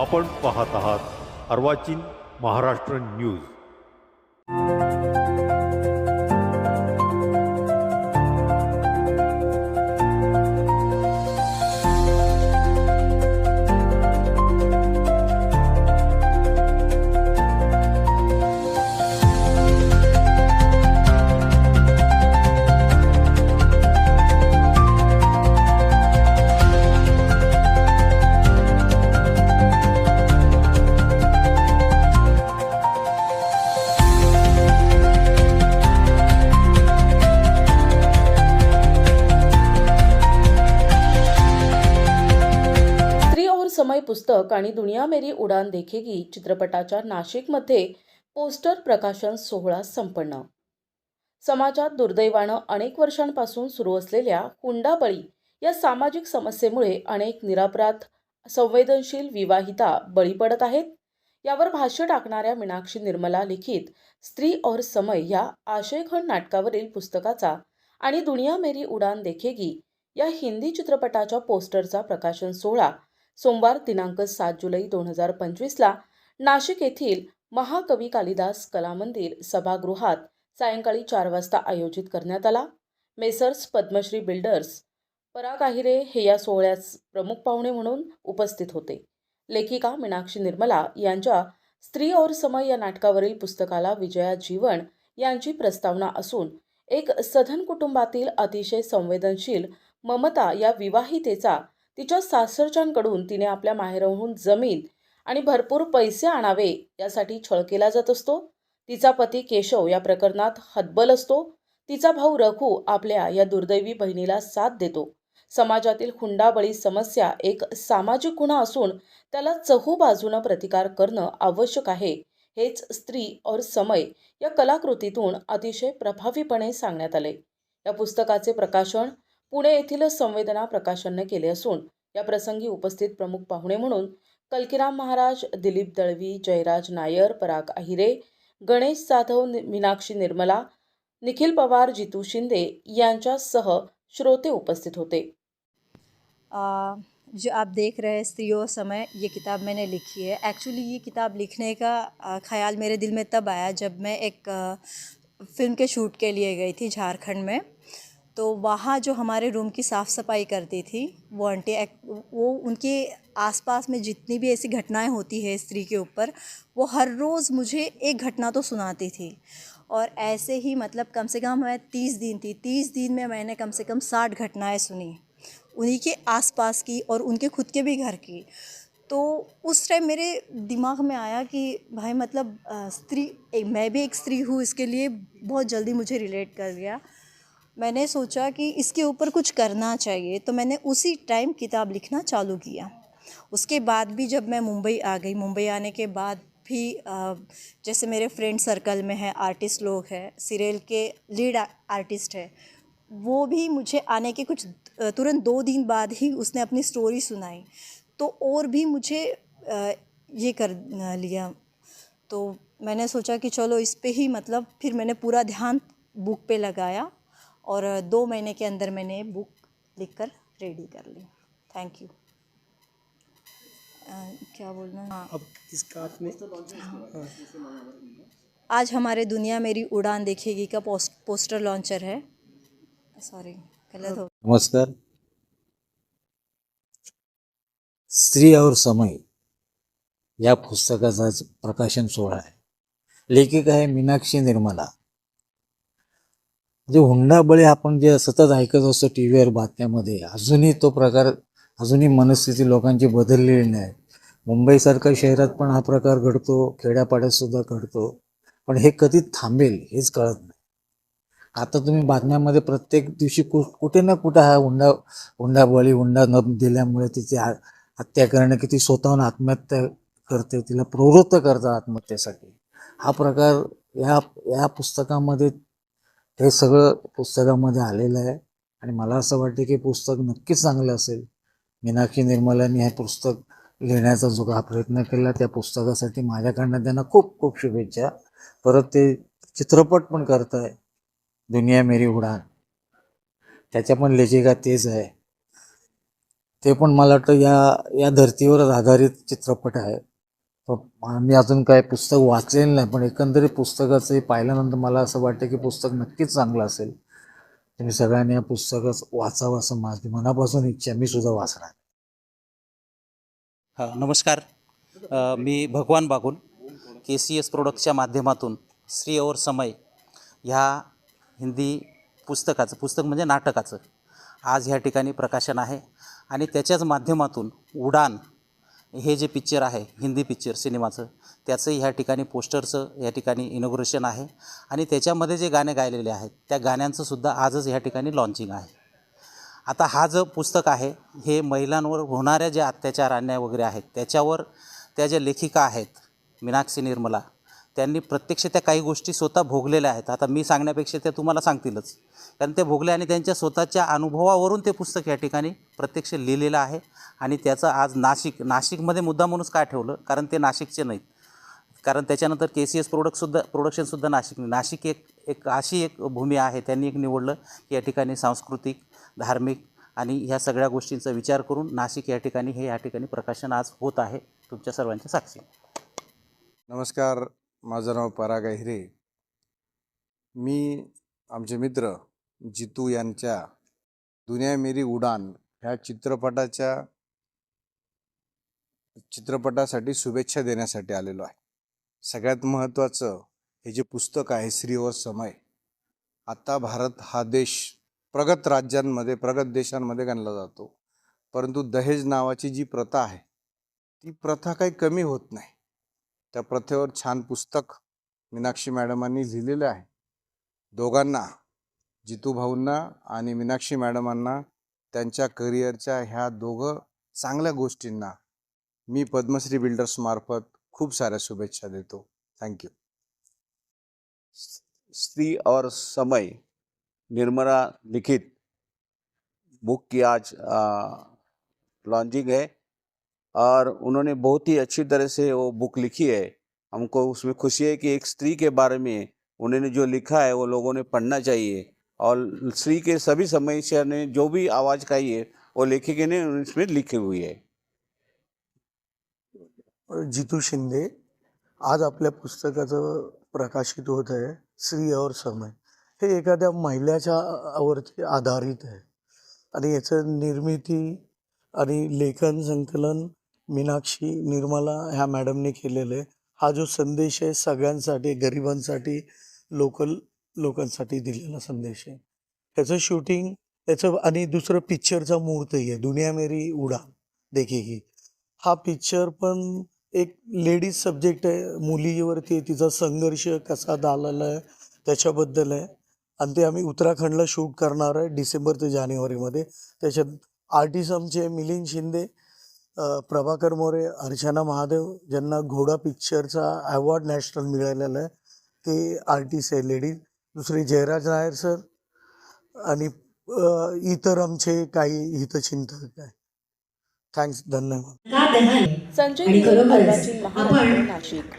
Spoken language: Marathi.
आपण पाहत आहात अर्वाचीन महाराष्ट्र न्यूज. पुस्तक आणि दुनिया मेरी उडान देखेगी चित्रपटाच्या नाशिकमध्ये पोस्टर प्रकाशन सोहळा संपन्न. समाजात दुर्दैवानं अनेक वर्षांपासून सुरू असलेल्या हुंडाबळी या सामाजिक समस्येमुळे अनेक निरापराध संवेदनशील विवाहिता बळी पडत आहेत. यावर भाष्य टाकणाऱ्या मीनाक्षी निर्मला लिखित स्त्री और समय या आशयखंड नाटकावरील पुस्तकाचा आणि दुनिया मेरी उडान देखेगी या हिंदी चित्रपटाच्या पोस्टरचा प्रकाशन सोहळा सोमवार दिनांक सात जुलै दोन हजार पंचवीसला नाशिक येथील महाकवी कालिदास कला मंदिर सभागृहात सायंकाळी चार वाजता आयोजित करण्यात आला. मेसर्स पद्मश्री बिल्डर्स पराग आहिरे हे या सोहळ्यास प्रमुख पाहुणे म्हणून उपस्थित होते. लेखिका मीनाक्षी निर्मला यांच्या स्त्री और समय या नाटकावरील पुस्तकाला विजया जीवन यांची प्रस्तावना असून एक सधन कुटुंबातील अतिशय संवेदनशील ममता या विवाहितेचा तिच्या सासरच्यांकडून तिने आपल्या माहेरहून जमीन आणि भरपूर पैसे आणावे यासाठी छळ केला जात असतो. तिचा पती केशव या प्रकरणात हतबल असतो. तिचा भाऊ रघु आपल्या या दुर्दैवी बहिणीला साथ देतो. समाजातील हुंडाबळी समस्या एक सामाजिक गुन्हा असून त्याला चहू बाजूनं प्रतिकार करणं आवश्यक आहे. हेच स्त्री और समय या कलाकृतीतून अतिशय प्रभावीपणे सांगण्यात आले. या पुस्तकाचे प्रकाशन पुणे येथील संवेदना प्रकाशनने केले असून या प्रसंगी उपस्थित प्रमुख पाहुणे म्हणून कल्किराम महाराज दिलीप दळवी जयराज नायर पराग अहिरे गणेश जाधव नि- मीनाक्षी निर्मला निखिल पवार जितू शिंदे यांच्यासह श्रोते उपस्थित होते. आ, जो आप देख रहे हैं स्त्रियों समय ये किताब मैंने लिखी है। एक्चुअली ये किताब लिखने का ख्याल मेरे दिल में तब आया जब मैं एक फ़िल्म के शूट के लिए गई थी झारखंड में। तो वहाँ जो हमारे रूम की साफ़ सफ़ाई करती थी, वो आंटी वो उनके आसपास में जितनी भी ऐसी घटनाएँ होती है स्त्री के ऊपर, वो हर रोज़ मुझे एक घटना तो सुनाती थी। और ऐसे ही मतलब कम से कम मैं तीस दिन थी, तीस दिन में मैंने कम से कम साठ घटनाएँ सुनी, उन्हीं के आसपास की और उनके खुद के भी घर की। तो उस टाइम मेरे दिमाग में आया कि भाई मतलब स्त्री मैं भी एक स्त्री हूँ, इसके लिए बहुत जल्दी मुझे रिलेट कर गया मैंने सोचा कि इसके ऊपर कुछ करना चाहिए तो मैंने उसी टाइम किताब लिखना चालू किया। उसके बाद भी जब मैं मुंबई आ गई, मुंबई आने के बाद भी जैसे मेरे फ्रेंड सर्कल में है आर्टिस्ट लोग हैं सीरियल के लीड आर्टिस्ट है, वो भी मुझे आने के कुछ तुरंत दो दिन बाद ही उसने अपनी स्टोरी सुनाई। तो और भी मुझे ये कर लिया। तो मैंने सोचा कि चलो इस पे ही मतलब फिर मैंने पूरा ध्यान बुक पे लगाया। और दो महीने के अंदर मैंने बुक लिख कर रेडी कर ली। थैंक यू क्या बोलना? हाँ अब इसका आपने? हाँ? आज हमारे दुनिया मेरी उड़ान देखेगी का पोस्ट पोस्टर लॉन्चर है। सॉरी गलत हो नमस्कार। स्त्री और समय या पुस्तकाचा प्रकाशन सोहळा आहे लेखिका आहे मीनाक्षी निर्मला। म्हणजे जे हुंडाबळी आपण जे सतत ऐकत असतो टी व्हीवर बातम्यामध्ये अजूनही तो प्रकार अजूनही मनस्थिती लोकांची बदललेली नाही. मुंबईसारख्या शहरात पण हा प्रकार घडतो खेड्यापाड्यात सुद्धा घडतो. पण हे कधी थांबेल हेच कळत नाही. आता तुम्ही बातम्यामध्ये प्रत्येक दिवशी कु कुठे ना कुठे हा हुंडा हुंडा बळी हुंडा न दिल्यामुळे तिची आ- हत्या करणं की ती स्वतःहून आत्महत्या करते तिला प्रवृत्त करतात आत्महत्येसाठी. हा प्रकार या या पुस्तकामध्ये हे सगळं पुस्तकामध्ये आलेलं आहे. आणि मला असं वाटतं की पुस्तक नक्कीच चांगलं असेल. मीनाक्षी निर्मलांनी हे पुस्तक लिहिण्याचा जो हा प्रयत्न केला त्या पुस्तकासाठी माझ्याकडनं त्यांना खूप खूप शुभेच्छा. परत ते चित्रपट पण करत आहे दुनिया मेरी उडान. त्याच्या पण लेखिका तेच आहे. ते पण मला वाटतं या या धर्तीवरच आधारित चित्रपट आहे. मी अजून काय पुस्तक वाचलेलं नाही पण एकंदरीत पुस्तकाचं पाहिल्यानंतर मला असं वाटतं की पुस्तक नक्कीच चांगलं असेल. तुम्ही सगळ्यांनी या पुस्तकच वाचावं असं माझी मनापासून इच्छा मी सुद्धा वाचणार. हां नमस्कार. मी Bhagwan Bagul K C S प्रोडक्टच्या माध्यमातून श्री और समय ह्या हिंदी पुस्तकाचं पुस्तक म्हणजे नाटकाचं आज ह्या ठिकाणी प्रकाशन आहे. आणि त्याच्याच माध्यमातून उडान हे जे पिक्चर आहे हिंदी पिक्चर सिनेमाचं त्याचं ह्या ठिकाणी पोस्टरचं या ठिकाणी इनॉग्रेशन आहे. आणि त्याच्यामध्ये जे गाणे गायलेले आहेत त्या गाण्यांचं सुद्धा आजच ह्या ठिकाणी लॉन्चिंग आहे. आता हा जो पुस्तक आहे हे महिलांवर होणाऱ्या ज्या अत्याचार अन्याय वगैरे आहेत त्याच्यावर त्या ज्या लेखिका आहेत मीनाक्षी निर्मला त्यांनी प्रत्यक्ष त्या काही गोष्टी स्वतः भोगलेल्या आहेत. आता मी सांगण्यापेक्षा त्या तुम्हाला सांगतीलच. कारण ते भोगले आणि त्यांच्या स्वतःच्या अनुभवावरून ते पुस्तक या ठिकाणी प्रत्यक्ष लिहिलेलं आहे. आणि त्याचं आज नाशिक नाशिकमध्ये मुद्दामूनच काय ठेवलं? कारण ते नाशिकचे नाहीत. कारण त्याच्यानंतर के सी एस प्रोडक्टसुद्धा प्रोडक्शनसुद्धा नाशिक नाशिक एक एक अशी एक भूमी आहे. त्यांनी एक निवडलं की या ठिकाणी सांस्कृतिक धार्मिक आणि ह्या सगळ्या गोष्टींचा विचार करून नाशिक या ठिकाणी हे या ठिकाणी प्रकाशन आज होत आहे. तुमच्या सर्वांच्या साक्षी नमस्कार. माझं नाव पराग हिरे मी आमचे मित्र जितू यांच्या दुनिया मेरी उडान ह्या चित्रपटाच्या चित्रपटासाठी शुभेच्छा देण्यासाठी आलेलो आहे. सगळ्यात महत्त्वाचं हे जे पुस्तक आहे श्री व समय आता भारत हा देश प्रगत राज्यांमध्ये प्रगत देशांमध्ये गणला जातो. परंतु दहेज नावाची जी प्रथा आहे ती प्रथा काही कमी होत नाही. त्या प्रथेवर छान पुस्तक मीनाक्षी मॅडमांनी लिहिलेलं आहे. दोघांना जितू भाऊंना आणि मीनाक्षी मॅडमांना त्यांच्या करिअरच्या ह्या दोघं चांगल्या गोष्टींना मी पद्मश्री बिल्डर्समार्फत खूप साऱ्या शुभेच्छा देतो. थँक्यू स्त्री और समय निर्मला लिखित. बुक की आज लॉन्चिंग है. और उन्होंने बहुत ही अच्छी तरह से वो बुक लिखी है। हमको उसमें खुशी है कि एक स्त्री के बारे में उन्होंने जो लिखा है वो लोगों ने पढ़ना चाहिए। और स्त्री के सभी समस्या ने जो भी आवाज़ खाई है वो लेखिके ने इसमें लिखी हुई है। जितू शिंदे आज आपल्या पुस्तकाचं प्रकाशित होत आहे स्त्री और समय. हे एखाद्या महिलाच्या वरती आधारित आहे. आणि याचं निर्मिती आणि लेखन संकलन मीनाक्षी निर्मला ह्या मॅडमने केलेलं. आहे हा जो संदेश आहे सगळ्यांसाठी गरिबांसाठी लोकल लोकांसाठी दिलेला संदेश आहे. त्याचं शूटिंग त्याचं आणि दुसरं पिक्चरचा मुहूर्तही आहे. दुनिया मेरी उडान देखेगी हा पिक्चर पण एक लेडीज सब्जेक्ट आहे. मुलीवरती तिचा संघर्ष कसा झालेला आहे त्याच्याबद्दल आहे. आणि ते आम्ही उत्तराखंडला शूट करणार आहे डिसेंबर ते जानेवारीमध्ये. त्याच्यात आर्टिस्ट आमचे मिलिंद शिंदे प्रभाकर मोरे अर्चना महादेव ज्यांना घोडा पिक्चरचा अवॉर्ड नॅशनल मिळालेला आहे ते आर्टिस्ट आहे लेडीज दुसरे जयराज नायर सर आणि इतर आमचे काही हितचिंतक आहे. थँक्स धन्यवाद. संजय नाशिक.